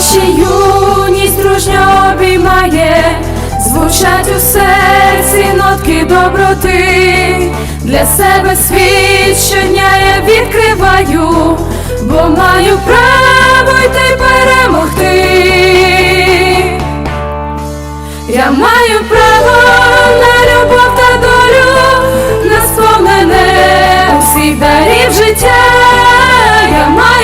ще юність дружньо обіймає, звучать у серці нотки доброти, для себе світ щодня я відкриваю, бо маю право йти перемогти. Я маю право на любов та долю, на сповнене усіх дарів життя. Я маю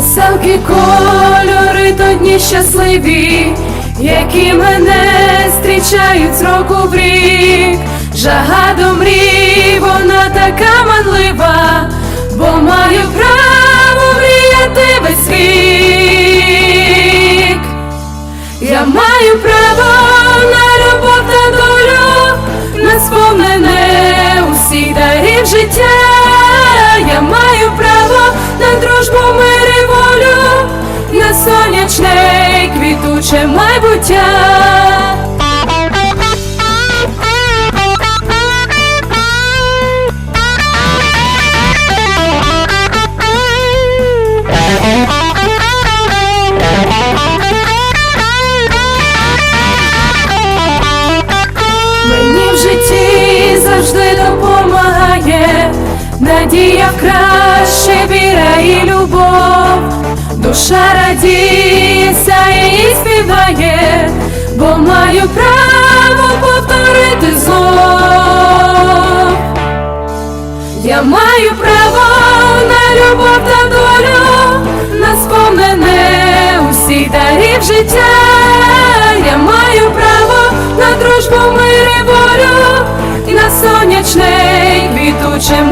Веселки, кольори, то дні щасливі, які мене зустрічають з року в рік. Жага до мрій, вона така манлива, бо маю право мріяти весь вік. Я маю право на любов та долю, на сповнене усіх дарів життя. Сонячне і квітуче майбуття. Мені в житті завжди допомагає, надія краще, віра і любов, душа радіє, сяє і співає, бо маю право повторити знов. Я маю право на любов та долю, на сповнене усіх дарів життя. Я маю право на дружбу, мир і волю, і на сонячне і квітуче.